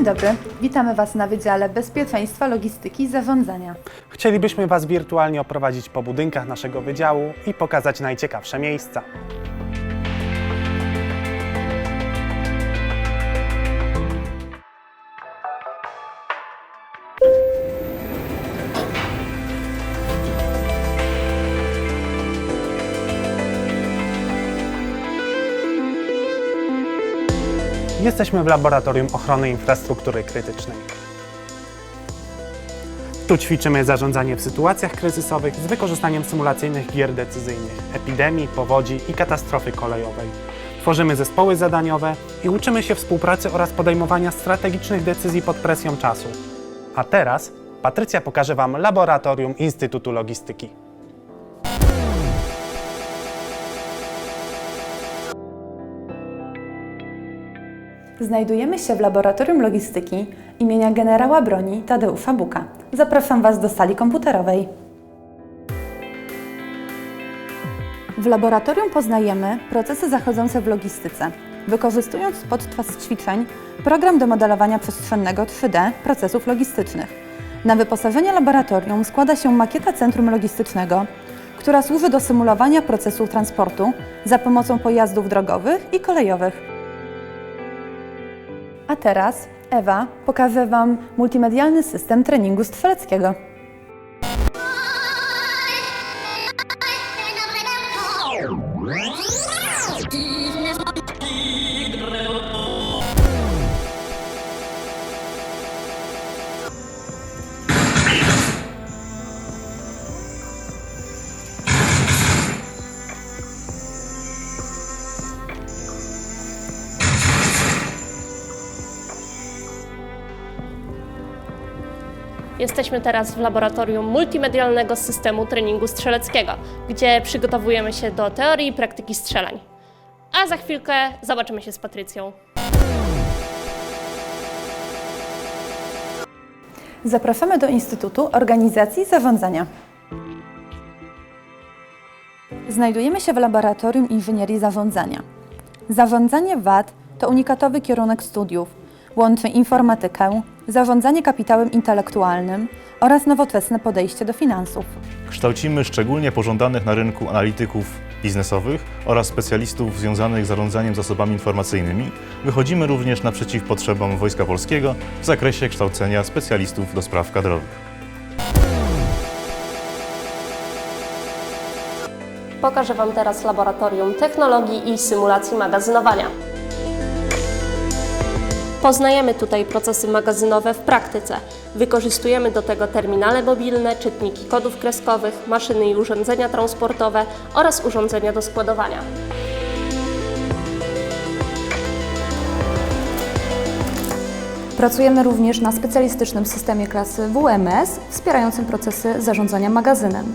Dzień dobry, witamy Was na Wydziale Bezpieczeństwa, Logistyki i Zarządzania. Chcielibyśmy Was wirtualnie oprowadzić po budynkach naszego wydziału i pokazać najciekawsze miejsca. Jesteśmy w Laboratorium Ochrony Infrastruktury Krytycznej. Tu ćwiczymy zarządzanie w sytuacjach kryzysowych z wykorzystaniem symulacyjnych gier decyzyjnych, epidemii, powodzi i katastrofy kolejowej. Tworzymy zespoły zadaniowe i uczymy się współpracy oraz podejmowania strategicznych decyzji pod presją czasu. A teraz Patrycja pokaże Wam laboratorium Instytutu Logistyki. Znajdujemy się w Laboratorium Logistyki imienia generała broni Tadeusza Buka. Zapraszam Was do sali komputerowej. W laboratorium poznajemy procesy zachodzące w logistyce, wykorzystując podczas ćwiczeń program do modelowania przestrzennego 3D procesów logistycznych. Na wyposażenie laboratorium składa się makieta centrum logistycznego, która służy do symulowania procesu transportu za pomocą pojazdów drogowych i kolejowych. A teraz Ewa pokaże Wam multimedialny system treningu strzeleckiego. Jesteśmy teraz w laboratorium multimedialnego systemu treningu strzeleckiego, gdzie przygotowujemy się do teorii i praktyki strzelań. A za chwilkę zobaczymy się z Patrycją. Zapraszamy do Instytutu Organizacji Zarządzania. Znajdujemy się w Laboratorium Inżynierii Zarządzania. Zarządzanie VAT to unikatowy kierunek studiów. Łączy informatykę, zarządzanie kapitałem intelektualnym oraz nowoczesne podejście do finansów. Kształcimy szczególnie pożądanych na rynku analityków biznesowych oraz specjalistów związanych z zarządzaniem zasobami informacyjnymi. Wychodzimy również naprzeciw potrzebom Wojska Polskiego w zakresie kształcenia specjalistów do spraw kadrowych. Pokażę Wam teraz laboratorium technologii i symulacji magazynowania. Poznajemy tutaj procesy magazynowe w praktyce. Wykorzystujemy do tego terminale mobilne, czytniki kodów kreskowych, maszyny i urządzenia transportowe oraz urządzenia do składowania. Pracujemy również na specjalistycznym systemie klasy WMS wspierającym procesy zarządzania magazynem.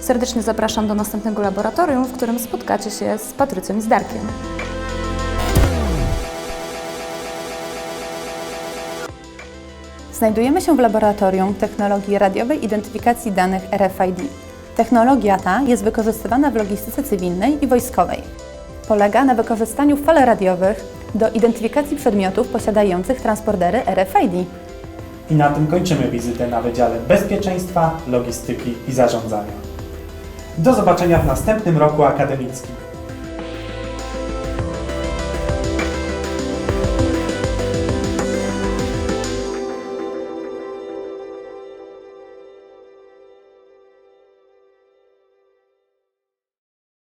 Serdecznie zapraszam do następnego laboratorium, w którym spotkacie się z Patrycją i Znajdujemy się w Laboratorium Technologii Radiowej Identyfikacji Danych RFID. Technologia ta jest wykorzystywana w logistyce cywilnej i wojskowej. Polega na wykorzystaniu fal radiowych do identyfikacji przedmiotów posiadających transportery RFID. I na tym kończymy wizytę na Wydziale Bezpieczeństwa, Logistyki i Zarządzania. Do zobaczenia w następnym roku akademickim.